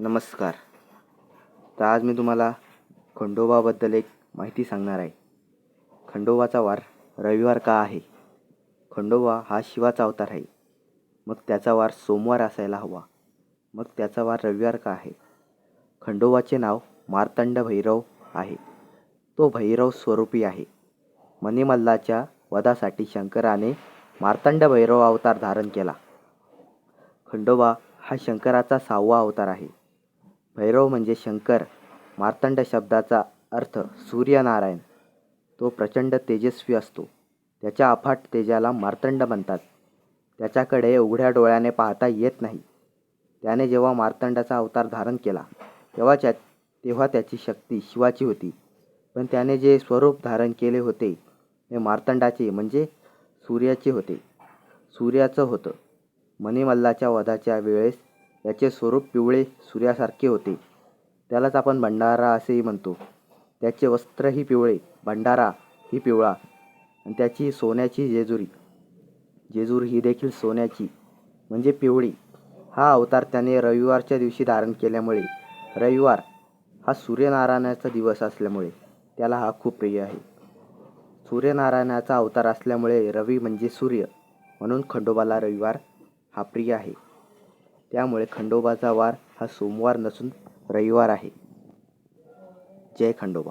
नमस्कार. तर आज मी तुम्हाला खंडोबाबद्दल एक माहिती सांगणार आहे. खंडोबाचा वार रविवार का आहे? खंडोबा हा शिवाचा अवतार आहे. मग त्याचा वार सोमवार असायला हवा. मग त्याचा वार रविवार का आहे? खंडोबाचे नाव मार्तंड भैरव आहे. तो भैरव स्वरूपी आहे. मणिमल्लाच्या वधासाठी शंकराने मार्तंड भैरव अवतार धारण केला. खंडोबा हा शंकराचा सहावा अवतार आहे. भैरव म्हणजे शंकर मार्तंड शब्दाचा अर्थ सूर्यनारायण. तो प्रचंड तेजस्वी असतो. त्याच्या अफाट तेजाला मार्तंड म्हणतात. त्याच्याकडे उघड्या डोळ्याने पाहता येत नाही. त्याने जेव्हा मार्तंडाचा अवतार धारण केला तेव्हा त्या तेव्हा त्याची शक्ती शिवाची होती. पण त्याने जे स्वरूप धारण केले होते ते मार्तंडाचे म्हणजे सूर्याचे होते. सूर्याचं होतं. मणिमल्लाच्या वधाच्या वेळेस याचे स्वरूप पिवळे सूर्यासारखे होते. त्यालाच आपण भंडारा असेही म्हणतो. त्याचे वस्त्रही पिवळे भंडारा ही पिवळा आणि त्याची सोन्याची जेजुरी. जेजूर ही देखील सोन्याची म्हणजे पिवळी. हा अवतार त्याने रविवारच्या दिवशी धारण केल्यामुळे रविवार हा सूर्यनारायणाचा दिवस असल्यामुळे त्याला हा खूप प्रिय आहे. सूर्यनारायणाचा अवतार असल्यामुळे रवी म्हणजे सूर्य म्हणून खंडोबाला रविवार हा प्रिय आहे. त्यामुळे खंडोबाचा वार हा सोमवार नसून रविवार आहे. जय खंडोबा.